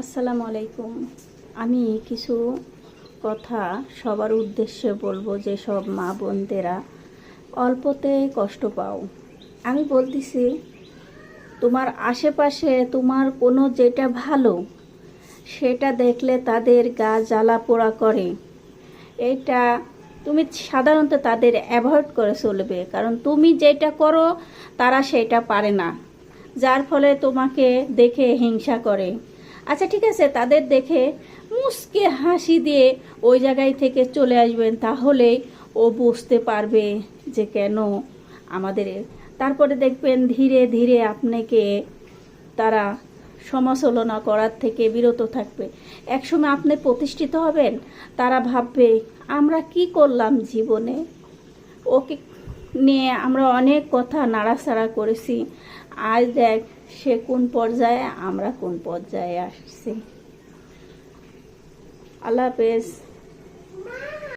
আসসালামু আলাইকুম। আমি কিছু কথা সবার উদ্দেশ্যে বলব যে সব মা বোনদেরা, অল্পতে কষ্ট পাও। আমি বলতেছি, তোমার আশেপাশে তোমার কোনো যেটা ভালো, সেটা দেখলে তাদের গা জ্বালা পোড়া করে। এটা তুমি সাধারণত তাদের অ্যাভয়েড করে চলবে, কারণ তুমি যেটা করো, তারা সেটা পারে না। যার ফলে তোমাকে দেখে হিংসা করে। আচ্ছা ঠিক আছে, তাদের দেখে মুসকে হাসি দিয়ে ওই জায়গায় থেকে চলে আসবেন, তাহলেই ও বুঝতে পারবে যে কেন আমাদের তারপরে দেখবেন ধীরে ধীরে আপনাকে তারা সমালোচনা করার থেকে বিরত থাকবে। একসময় আপনি প্রতিষ্ঠিত হবেন, তারা ভাববে, আমরা কি করলাম জীবনে? ওকে নিয়ে আমরা অনেক কথা নাড়াচাড়া করেছি। আজ দেখ সে কোন পর্যায়ে আমরা কোন পর্যায়ে আসছি। আল্লাহ হাফেজ।